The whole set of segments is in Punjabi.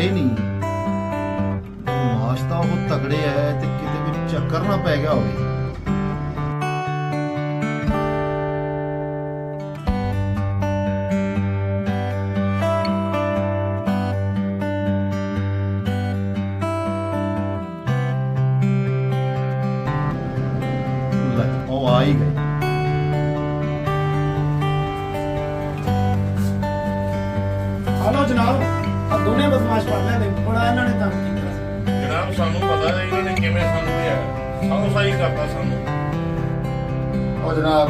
ਆਏ ਨਹੀਂ। ਮਾਸ਼ ਤਾਂ ਉਹ ਤਗੜੇ ਹੈ ਤੇ ਕਿਤੇ ਵੀ ਚੱਕਰ ਨਾ ਪੈ ਗਿਆ ਹੋਵੇ। ਬਦਮਾਸ਼ ਫੜ ਨੇ ਬੜਾ ਇਹਨਾਂ ਨੇ ਤੰਗ ਕੀਤਾ। ਜਨਾਬ ਸਾਨੂੰ ਪਤਾ ਹੈ ਇਹਨਾਂ ਨੇ ਕਿਵੇਂ ਸਾਨੂੰ ਲਿਆ। ਸਾਨੂੰ ਸਹੀ ਕਰਤਾ ਸਾਨੂੰ। ਉਹ ਜਨਾਬ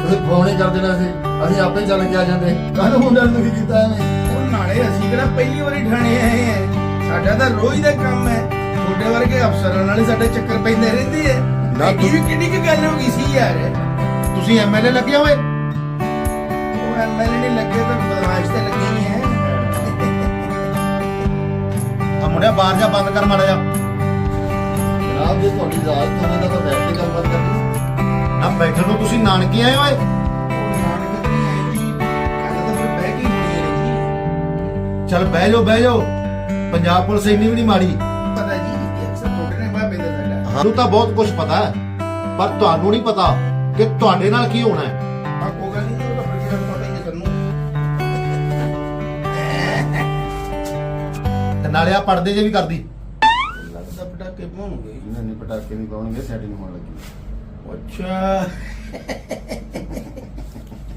ਤੁਸੀਂ ਫੋਨ ਹੀ ਕਰ ਦੇਣਾ ਸੀ ਅਸੀਂ ਆਪੇ ਚੱਲ ਕੇ ਆ ਜਾਂਦੇ। ਕਾਹਨੂੰ ਮੁੰਡਿਆਂ ਨੂੰ ਤੁਸੀਂ ਕੀਤਾ ਐਵੇਂ? ਉਹ ਨਾਲੇ ਅਸੀਂ ਕਿਹੜਾ ਪਹਿਲੀ ਵਾਰੀ ਠਾਣੇ ਆਏ ਆ। ਸਾਡਾ ਤਾਂ ਰੋਜ਼ ਦਾ ਕੰਮ ਹੈ। ਤੁਹਾਡੇ ਵਰਗੇ ਅਫਸਰਾਂ ਨਾਲ ਹੀ ਸਾਡੇ ਚੱਕਰ ਪੈਂਦੇ ਰਹਿੰਦੇ ਆ। ਨਾ ਵੀ ਕਿੰਨੀ ਕੁ ਗੱਲ ਹੋ ਗਈ ਸੀ ਯਾਰ? ਤੁਸੀਂ ਐਮਐਲਏ ਲੱਗੇ ਹੋਏ? ਉਹ ਐਮਐਲਏ ਨਹੀਂ ਲੱਗੇ ਤਾਂ ਬਦਮਾਸ਼ ਤੇ ਲੱਗੇ ਹੀ ਹੈ ਆ ਮੁੰਡਿਆ ਬਾਹਰ ਜਾ ਬੰਦ ਕਰ ਮਾੜਾ ਜਾ ਜਨਾਬ ਜੇ ਤੁਹਾਡੀ ਇਜਾਜ਼ਤ ਹੋਵੇ ਤਾਂ ਬੈਠ ਕੇ ਗੱਲਬਾਤ ਕਰੀਏ ਨਾ ਬੈਠਣ ਨੂੰ ਤੁਸੀਂ ਨਾਨਕੇ ਆਏ ਓਏ ਚੱਲ ਬਹਿ ਜਾਓ ਬਹਿ ਜਾਓ। ਪੰਜਾਬ ਪੁਲਿਸ ਇੰਨੀ ਵੀ ਨਹੀਂ ਮਾੜੀ। ਪਤਾ ਜੀ ਅਕਸਰ ਤੁਹਾਡੇ ਨੇ ਬਾਬੇ ਦਾ ਸਾਡਾ ਸਾਨੂੰ ਤਾਂ ਬਹੁਤ ਕੁਝ ਪਤਾ ਹੈ ਪਰ ਤੁਹਾਨੂੰ ਨਹੀਂ ਪਤਾ ਕਿ ਤੁਹਾਡੇ ਨਾਲ ਕੀ ਹੋਣਾ ਹੈ। ਆ ਕੋਈ ਗੱਲ ਨਹੀਂ ਨਾਲੇ ਆ ਪਰਦੇ ਜੇ ਵੀ ਕਰਦੀ। ਲੱਗਦਾ ਪਟਾਕੇ ਪਾਉਣਗੇ। ਇਹਨਾਂ ਨੇ ਪਟਾਕੇ ਨਹੀਂ ਪਾਉਣਗੇ ਸੈਟਿੰਗ ਹੋਣ ਲੱਗੀ। ਅੱਛਾ।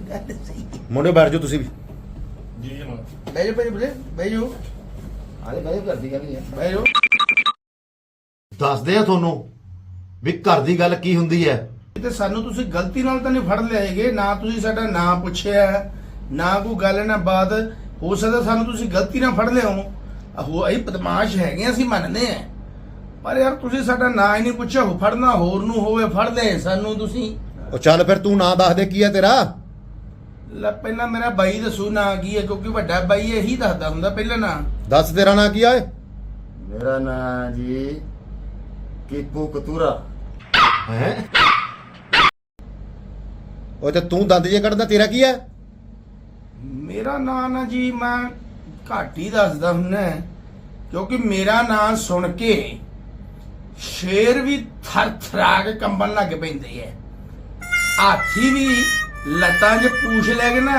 ਗੱਲ ਸਹੀ ਮੁੰਡੇ ਬੈਠ ਜਾਓ ਤੁਸੀਂ ਵੀ। ਜੀ ਜਨਾਬ ਬਹਿ ਜਾ ਜਾ ਬਲੇ ਬਹਿ ਜਾ ਆਲੇ ਬਾਈ ਕਰਦੀ ਗੱਲ ਹੀ ਹੈ ਬਹਿ ਜਾ ਦੱਸਦੇ ਆ ਤੁਹਾਨੂੰ ਵੀ ਘਰ ਦੀ ਗੱਲ ਕੀ ਹੁੰਦੀ ਹੈ। ਤੇ ਸਾਨੂੰ ਤੁਸੀਂ ਗਲਤੀ ਨਾਲ ਤਾਂ ਨਹੀਂ ਫੜ ਲਿਆਏਗੇ ਨਾ ਤੁਸੀਂ ਸਾਡਾ ਨਾਂ ਪੁੱਛਿਆ ਨਾ ਕੋਈ ਗੱਲ ਨਾ ਬਾਤ ਹੋ ਸਕਦਾ ਸਾਨੂੰ ਤੁਸੀਂ ਗਲਤੀ ਨਾਲ ਫੜ ਲਿਆਓ ਉਹ ਅਸੀਂ ਬਦਮਾਸ਼ ਹੈਗੇ ਹਾਂ, ਅਸੀਂ ਮੰਨਦੇ ਆ ਪਰ ਯਾਰ ਤੁਸੀਂ ਸਾਡਾ ਨਾਂ ਹੀ ਨਹੀਂ ਪੁੱਛਿਆ ਹੋ ਫੜਨਾ ਹੋਰ ਨੂੰ ਹੋਵੇ ਫੜ ਲੈ ਸਾਨੂੰ ਤੁਸੀਂ। ਉਹ ਚੱਲ ਫਿਰ ਤੂੰ ਨਾਂ ਦੱਸ ਦੇ ਕੀ ਹੈ ਤੇਰਾ? ਲੈ ਪਹਿਲਾਂ ਮੇਰਾ ਬਾਈ ਦੱਸੂ ਨਾਂ ਕੀ ਹੈ ਕਿਉਂਕਿ ਵੱਡਾ ਬਾਈ ਇਹੀ ਦੱਸਦਾ ਹੁੰਦਾ ਪਹਿਲਾਂ ਨਾਂ। ਦੱਸ ਤੇਰਾ ਨਾਂ ਕੀ ਆ ਮੇਰਾ ਨਾਂ ਜੀ ਕੀਪੂ ਕਤੂਰਾ। ਹੈ? ਓਏ ਤੇ ਤੂੰ ਦੰਦ ਜੇ ਕੱਢਦਾ ਤੇਰਾ ਕੀ ਹੈ ਮੇਰਾ ਨਾਂ ਨਾ ਜੀ ਮੈਂ ਘੱਟ ਹੀ ਦੱਸਦਾ ਹੁੰਨਾ ਕਿਉਂਕਿ ਮੇਰਾ ਨਾਂ ਸੁਣ ਕੇ ਸ਼ੇਰ ਵੀ ਥਰ ਥਰਾ ਕੇ ਕੰਬਣ ਲੱਗ ਪੈਂਦੇ ਐ। ਹਾਥੀ ਵੀ ਲੱਤਾਂ 'ਚ ਪੂਛ ਲੈ ਕੇ ਨਾ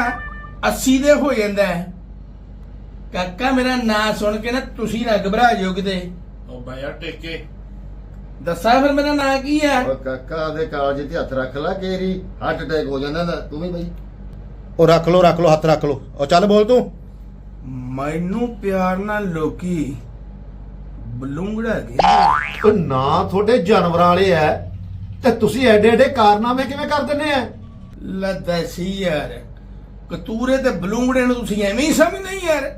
80 ਦੇ ਹੋ ਜਾਂਦਾ ਹੈ ਕਾਕਾ ਮੇਰਾ ਨਾਂ ਸੁਣ ਕੇ ਨਾ ਤੁਸੀਂ ਨਾ ਘਬਰਾ ਜਿਓ ਕਿਤੇ। ਉਹ ਬਾਇਆ ਟੇਕੇ ਦੱਸਾਂ ਫਿਰ ਮੇਰਾ ਨਾਂ ਕੀ ਹੈ ਉਹ ਕਾਕਾ ਦੇ ਕਾਲਜ ਤੇ ਹੱਥ ਰੱਖ ਲੈ ਕੇਰੀ। ਹਾਰਟ ਅਟੈਕ ਹੋ ਜਾਂਦਾ ਨਾ ਤੂੰ ਵੀ ਬਈ। ਉਹ ਰੱਖ ਲੋ ਰੱਖ ਲੋ ਹੱਥ ਰੱਖ ਲੋ ਉਹ ਚੱਲ ਬੋਲ ਤੂੰ। ਮੈਨੂੰ ਪਿਆਰ ਨਾਲ ਲੋਕੀ ਬਲੂੰਗੜਾ ਕਹਿੰਦੇ ਉਹ ਨਾਂ ਤੁਹਾਡੇ ਜਾਨਵਰਾਂ ਵਾਲੇ ਐ। ਤੇ ਤੁਸੀਂ ਐਡੇ ਐਡੇ ਕਾਰਨਾਮੇ ਕਿਵੇਂ ਕਰ ਦਿੰਦੇ ਆ ਲੱਦਾ ਸੀ ਯਾਰ ਕਤੂਰੇ ਤੇ ਬਲੂੰਗੜੇ ਨੂੰ ਤੁਸੀਂ ਐਵੇਂ ਹੀ ਸਮਝਦੇ ਯਾਰ।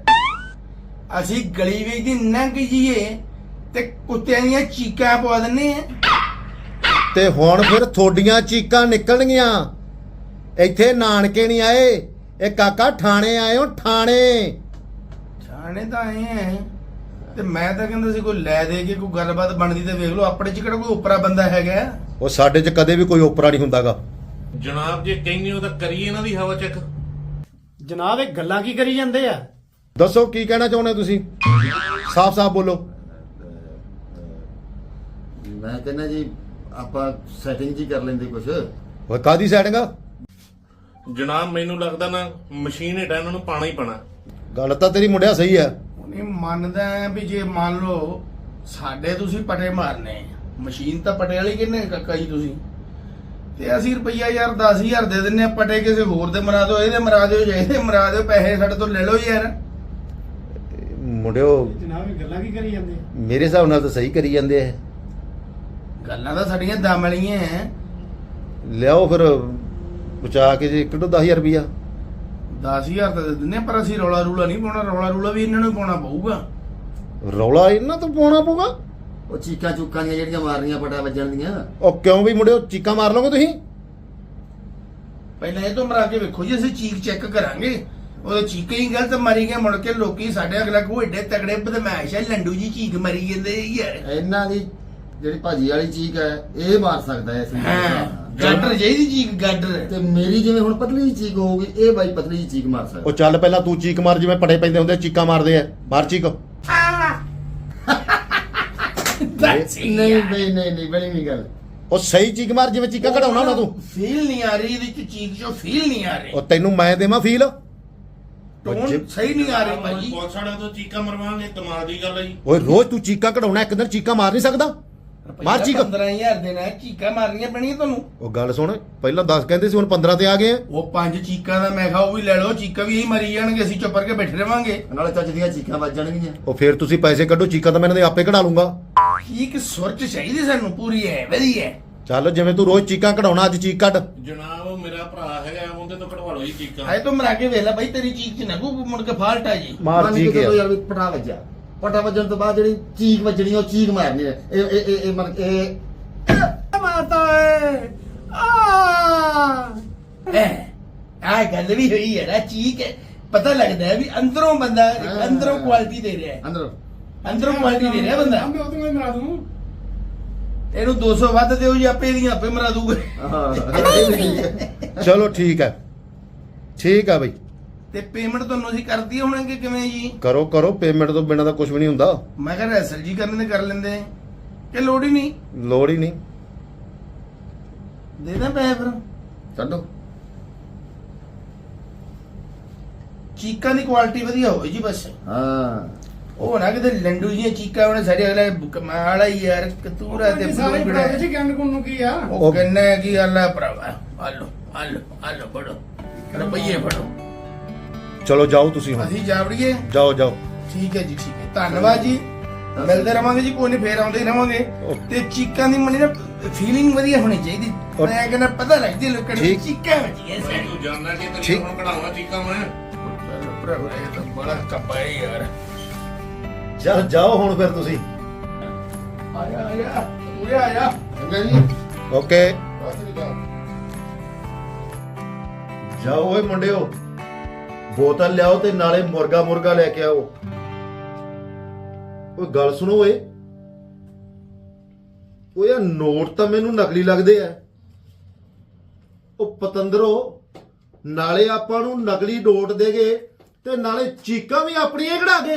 ਅਸੀਂ ਗਲੀ ਵਿੱਚ ਦੀ ਲੰਘ ਜੀਏ ਤੇ ਕੁੱਤਿਆਂ ਦੀਆਂ ਚੀਕਾਂ ਪਵਾ ਦਿੰਨੇ ਆ। ਤੇ ਹੁਣ ਫਿਰ ਥੋਡੀਆਂ ਚੀਕਾਂ ਨਿਕਲਣਗੀਆਂ। ਇੱਥੇ ਨਾਨਕੇ ਨਹੀਂ ਆਏ ਇਹ ਕਾਕਾ ਠਾਣੇ ਆਏ ਹੋ ਠਾਣੇ ਥਾਣੇ ਤਾਂ ਆਏ ਆ ਤੇ ਮੈਂ ਤਾਂ ਕਹਿੰਦਾ ਸੀ ਕੋਈ ਲੈ ਦੇ ਕੇ ਕੋਈ ਗੱਲਬਾਤ ਬਣਦੀ ਤੇ ਵੇਖ ਲਓ ਆਪਣੇ ਚ ਕਿਹੜਾ ਕੋਈ ਉਪਰਾ ਬੰਦਾ ਹੈਗਾ? ਉਹ ਸਾਡੇ 'ਚ ਕਦੇ ਵੀ ਕੋਈ ਓਪਰਾ ਨਹੀਂ ਹੁੰਦਾਗਾ। ਜਨਾਬ ਜੇ ਕਹਿੰਦੇ ਹੋ ਤਾਂ ਕਰੀਏ ਇਹਨਾਂ ਦੀ ਹਵਾ ਚੈੱਕ। ਜਨਾਬ ਇਹ ਗੱਲਾਂ ਕੀ ਕਰੀ ਜਾਂਦੇ ਆ? ਦੱਸੋ ਕੀ ਕਹਿਣਾ ਚਾਹੁੰਦੇ ਹੋ ਤੁਸੀਂ? ਸਾਫ਼-ਸਾਫ਼ ਬੋਲੋ। ਮੈਂ ਕਹਿੰਦਾ ਜੀ ਆਪਾਂ ਸੈਟਿੰਗ ਜੀ ਕਰ ਲੈਂਦੇ ਕੁਛ। ਓਏ ਕਾਦੀ ਸੈਟਿੰਗ ਆ? ਜਨਾਬ ਮੈਨੂੰ ਲੱਗਦਾ ਨਾ ਮਸ਼ੀਨ ਹੇਠਾਂ ਇਹਨਾਂ ਨੂੰ ਪਾਣਾ ਹੀ ਪੈਣਾ ਗੱਲ ਤਾਂ ਤੇਰੀ ਮੁੰਡਿਆ ਸਹੀ ਹੈ ਉਹਨੇ ਮੰਨਦਾ ਹੈ ਵੀ ਜੇ ਮੰਨ ਲਓ ਸਾਡੇ ਤੁਸੀਂ ਪਟੇ ਮਾਰਨੇ ਆ। ਮਸ਼ੀਨ ਤਾਂ ਪਟੇ ਵਾਲੀ ਕਿੰਨੇ ਕਾਕਾ ਜੀ ਤੁਸੀਂ? ਤੇ ਅਸੀਂ ਰੁਪਈਆ ਯਾਰ 10000 ਦੇ ਦਿੰਨੇ ਆ ਪਟੇ ਕਿਸੇ ਹੋਰ ਦੇ ਮਰਾ ਦਿਓ ਇਹਦੇ ਮਰਾ ਦਿਓ ਜਾਂ ਇਹਦੇ ਮਰਾ ਦਿਓ ਪੈਸੇ ਸਾਡੇ ਤੋਂ ਲੈ ਲਓ ਯਾਰ। ਮੁੰਡਿਓ ਜਨਾਬ ਇਹ ਗੱਲਾਂ ਕੀ ਕਰੀ ਜਾਂਦੇ? ਆ ਮੇਰੇ ਹਿਸਾਬ ਨਾਲ ਤਾਂ ਸਹੀ ਕਰੀ ਜਾਂਦੇ ਆ। ਗੱਲਾਂ ਤਾਂ ਸਾਡੀਆਂ ਦਮ ਵਾਲੀਆਂ ਐ। ਲਿਆਓ ਫਿਰ ਬਚਾ ਕੇ ਜੇ ਕਿੱਡੋ 10000 ਰੁਪਿਆ 10000 ਤਾਂ ਦੇ ਦਿੰਨੇ ਆ, ਪਰ ਅਸੀਂ ਰੌਲਾ ਰੂਲਾ ਨਹੀਂ ਪਾਉਣਾ ਰੌਲਾ ਰੂਲਾ ਵੀ ਇਹਨਾਂ ਨੂੰ ਹੀ ਪਾਉਣਾ ਪਊਗਾ। ਰੌਲਾ ਇਹਨਾਂ ਤੋਂ ਪਾਉਣਾ ਪਊਗਾ? ਉਹ ਚੀਕਾਂ ਚੁੱਕਾਂ ਦੀਆਂ ਜਿਹੜੀਆਂ ਮਾਰਨੀਆਂ ਪਟਾ ਵੱਜਣ ਦੀਆਂ। ਉਹ ਕਿਉਂ ਵੀ ਮੁੰਡਿਓ ਚੀਕਾਂ ਮਾਰ ਲਓਗੇ ਤੁਸੀਂ? ਪਹਿਲਾਂ ਇਹ ਤੋਂ ਮਰਾ ਕੇ ਵੇਖੋ ਜੀ ਅਸੀਂ ਚੀਕ ਚੈੱਕ ਕਰਾਂਗੇ। ਉਹਦੇ ਚੀਕਾਂ ਹੀ ਗਲਤ ਮਾਰੀ ਗਏ ਮੁੜ ਕੇ ਲੋਕੀ ਸਾਡੇ ਅਗਲਾ ਕੋ ਏਡੇ ਤਗੜੇ ਬਦਮਾਸ਼ ਐ ਲੰਡੂ ਜੀ ਚੀਕ ਮਰੀ ਜਾਂਦੇ ਯਾਰ। ਇਹਨਾਂ ਦੀ ਜਿਹੜੀ ਭਾਜੀ ਵਾਲੀ ਚੀਕ ਹੈ ਇਹ ਮਾਰ ਸਕਦਾ ਹੈ ਇਸ ਹਾਂ। ਗਾਡਰ ਜਿਹਦੀ ਚੀਕ ਗਾਡਰ। ਤੇ ਮੇਰੀ ਜਿਵੇਂ ਹੁਣ ਪਤਲੀ ਜਿਹੀ ਚੀਕ ਹੋਊਗੀ ਇਹ ਬਾਈ ਪਤਲੀ ਜਿਹੀ ਚੀਕ ਮਾਰ ਸਕਦਾ। ਉਹ ਚੱਲ ਪਹਿਲਾਂ ਤੂੰ ਚੀਕ ਮਾਰ ਜਿਵੇਂ ਪੜੇ ਪੈਂਦੇ ਹੁੰਦੇ ਚੀਕਾਂ ਮਾਰਦੇ ਆ। ਮਾਰ ਚੀਕ। ਨਹੀਂ ਨਹੀਂ ਨਹੀਂ ਨਹੀਂ ਬਣੀ ਨਹੀਂ ਗੱਲ। ਉਹ ਸਹੀ ਚੀਕ ਮਾਰ ਜਿਵੇਂ ਚੀਕਾਂ ਕਢਾਉਣਾ ਨਾ ਤੂੰ। ਫੀਲ ਨਹੀਂ ਆ ਰਹੀ ਇਹਦੇ ਚ ਚੀਕ ਚੋਂ ਫੀਲ ਨਹੀਂ ਆ ਰਹੀ। ਉਹ ਤੈਨੂੰ ਮੈਂ ਦੇਵਾਂ ਫੀਲ ਟੋਨ ਸਹੀ ਨਹੀਂ ਆ ਰਹੀ ਭਾਜੀ ਬਹੁਤ ਸਾਡਾ ਤੋਂ ਚੀਕਾਂ ਦਿਮਾਗ ਦੀ ਗੱਲ ਹੈ ਜੀ। ਓਏ ਰੋਜ਼ ਤੂੰ ਚੀਕਾਂ ਕਢਾਉਣਾ ਇੱਕ ਦਿਨ ਚੀਕਾਂ ਮਾਰ ਨਹੀਂ ਸਕਦਾ? ਮਾਰ ਚੀਕ 15000 ਦੇਣਾ ਹੈ, ਚੀਕਾਂ ਮਾਰਨੀਆਂ ਪੈਣੀਆਂ ਤੁਹਾਨੂੰ। ਉਹ ਗੱਲ ਸੁਣ ਪਹਿਲਾਂ 10 ਕਹਿੰਦੇ ਸੀ ਹੁਣ 15 ਤੇ ਆ ਗਏ ਆ। ਉਹ ਪੰਜ ਚੀਕਾਂ ਦਾ ਮੈਂ ਕਿਹਾ ਉਹ ਵੀ ਲੈ ਲਓ ਚੀਕਾਂ ਵੀ ਇਹੀ ਮਰੀ ਜਾਣਗੇ ਅਸੀਂ ਚੁੱਪ ਕਰਕੇ ਬੈਠੇ ਰਵਾਂਗੇ। ਨਾਲੇ ਚੱਜ ਦੀਆਂ ਚੀਕਾਂ ਵੱਜ ਜਾਣਗੀਆਂ। ਉਹ ਫੇਰ ਤੁਸੀਂ ਪੈਸੇ ਕੱਢੋ ਚੀਕਾਂ ਤਾਂ ਮੈਂ ਇਹਨਾਂ ਦੇ ਆਪੇ ਕਢਾ ਲੂੰਗਾ। ਠੀਕ ਸੁਰ ਚ ਚਾਹੀਦੀ ਸਾਨੂੰ ਪੂਰੀ ਹੈ ਵਧੀਆ ਹੈ। ਚੱਲ ਜਿਵੇਂ ਤੂੰ ਰੋਜ਼ ਚੀਕਾਂ ਕਢਾਉਣਾ ਅੱਜ ਚੀਕ ਕੱਢ। ਜਨਾਬ ਉਹ ਮੇਰਾ ਭਰਾ ਹੈਗਾ ਉਹਦੇ ਤੋਂ ਕਢਵਾ ਲਓ ਜੀ ਚੀਕਾਂ। ਹਾਏ ਤੂੰ ਮਰਾ ਕੇ ਵੇਖ ਲੈ ਬਾਈ ਤੇਰੀ ਚੀਕ ਚ ਨਾ ਕੋ ਮੁੜ ਕੇ ਫਾਲਟ ਆ ਜੀ। ਮਾਰ ਚੀਕ ਕੇ ਆ। ਯਾਰ ਵੀ ਪਟਾ ਵੱਜਿਆ ਪਟਾ ਵੱਜਣ ਤੋਂ ਬਾਅਦ ਜਿਹੜੀ ਚੀਕ ਵੱਜਣੀ ਉਹ ਚੀਕ ਮਾਰਨੀ ਹੈ। ਇਹ ਇਹ ਇਹ- ਇਹ ਮਰ ਇਹ ਮਾਤਾ ਏ। ਆ। ਐ ਆ ਗੱਲ ਵੀ ਹੋਈ ਹੈ ਨਾ ਚੀਕ ਹੈ। ਪਤਾ ਲੱਗਦਾ ਹੈ ਵੀ ਅੰਦਰੋਂ ਬੰਦਾ ਅੰਦਰੋਂ ਕੁਆਲਿਟੀ ਦੇ ਰਿਹਾ ਹੈ। ਅੰਦਰ। ਅੰਦਰੋਂ ਕੁਆਲਿਟੀ ਦੇ ਰਿਹਾ ਬੰਦਾ। ਮੈਂ ਉਦੋਂ ਮਰਾ ਦੂੰ? ਇਹਨੂੰ 200 ਵੱਧ ਦਿਓ ਜੀ ਆਪੇ ਦੀਆਂ ਆਪੇ ਮਰਾ ਦੂਗੇ। ਹਾਂ ਇਹ ਵੀ ਠੀਕ ਹੈ। ਚਲੋ ਠੀਕ ਹੈ। ਠੀਕ ਹੈ ਬਈ। ਤੇ ਪੇਮੈਂਟ ਤੁਹਾਨੂੰ ਅਸੀਂ ਕਰਦੀ ਹੋਣਗੇ ਕਿਵੇਂ ਜੀ? ਕਰੋ ਕਰੋ ਪੇਮੈਂਟ ਤੋਂ ਬਿਨਾਂ ਤਾਂ ਕੁਝ ਵੀ ਨਹੀਂ ਹੁੰਦਾ। ਮੈਂ ਕਿਹਾ ਰੈਸਲ ਜੀ ਕਰਨ ਦੇ ਕਰ ਲੈਂਦੇ। ਕਿ ਲੋੜ ਹੀ ਨਹੀਂ? ਲੋੜ ਹੀ ਨਹੀਂ। ਦੇ ਦਾਂ ਪੈਸੇ ਫਿਰ। ਛੱਡੋ। ਚੀਕਾਂ ਦੀ ਕੁਆਲਿਟੀ ਵਧੀਆ ਹੋਵੇ ਜੀ ਬਸ। ਹਾਂ। ਉਹ ਨਾ ਕਿਤੇ ਲੰਡੂ ਜੀਆਂ ਚੀਕਾਂ ਉਹਨੇ ਸਾਰੇ ਅਗਲੇ ਕਮਾਲ ਆ ਯਾਰ ਕਤੂਰਾ ਤੇ ਸਾਰੇ ਬੜਾ ਜੀ ਨੂੰ ਕੀ ਆ? ਉਹ ਕਹਿੰਨੇ ਕੀ ਅੱਲਾ ਭਰਾਵਾ ਆਲੋ ਆਲੋ ਆਲੋ ਫੜੋ। ਰੁਪਈਏ ਫੜੋ। ਚਲੋ ਜਾਓ ਤੁਸੀਂ ਹੁਣ। ਅਸੀਂ ਜਾਵੜੀਏ। ਜਾਓ ਜਾਓ। ਠੀਕ ਹੈ ਜੀ ਠੀਕ ਹੈ। ਧੰਨਵਾਦ ਜੀ। ਮਿਲਦੇ ਰਵਾਂਗੇ ਜੀ ਕੋਈ ਨਹੀਂ ਫੇਰ ਆਉਂਦੇ ਹੀ ਰਵਾਂਗੇ। ਤੇ ਚੀਕਾਂ ਦੀ ਮਨੀ ਨਾ ਫੀਲਿੰਗ ਵਧੀਆ ਹੋਣੀ ਚਾਹੀਦੀ। ਮੈਂ ਕਹਿੰਦਾ ਪਤਾ ਲੱਗਦੀ ਲੋਕਾਂ ਨੂੰ ਠੀਕ। ਚੀਕਾਂ ਵੱਜੀਆਂ ਸਾਡੀ ਤੂੰ ਜਾਣਦਾ ਕਿ ਤੇਰੀ ਠੀਕ। ਹੁਣ ਕਢਾਉਣਾ ਚੀਕਾਂ ਮੈਂ? ਭਰਾਵਾ ਇਹ ਤਾਂ ਬੜਾ ਕੱਪਾ ਹੈ ਯਾਰ। ਚੱਲ ਜਾਓ ਹੁਣ ਫਿਰ ਤੁਸੀਂ। ਆਇਆ ਆਇਆ ਉਰੇ ਆਇਆ। ਚੰਗਾ ਜੀ। ਓਕੇ। ਜਾਓ ਓਏ ਮੁੰਡਿਓ। ਬੋਤਲ ਲਿਆਓ ਤੇ ਨਾਲੇ ਮੁਰਗਾ ਮੁਰਗਾ ਲੈ ਕੇ ਆਓ। ਓਏ, ਗੱਲ ਸੁਣੋ ਓਏ। ਓਏ ਇਹ ਨੋਟ ਤਾਂ ਮੈਨੂੰ ਨਕਲੀ ਲੱਗਦੇ ਆ। ਉਹ ਪਤੰਦਰੋ, ਨਾਲੇ ਆਪਾਂ ਨੂੰ ਨਕਲੀ ਨੋਟ ਦੇਗੇ ਤੇ ਨਾਲੇ ਚੀਕਾਂ ਵੀ ਆਪਣੀਆਂ ਹੀ ਕਢਾ ਕੇ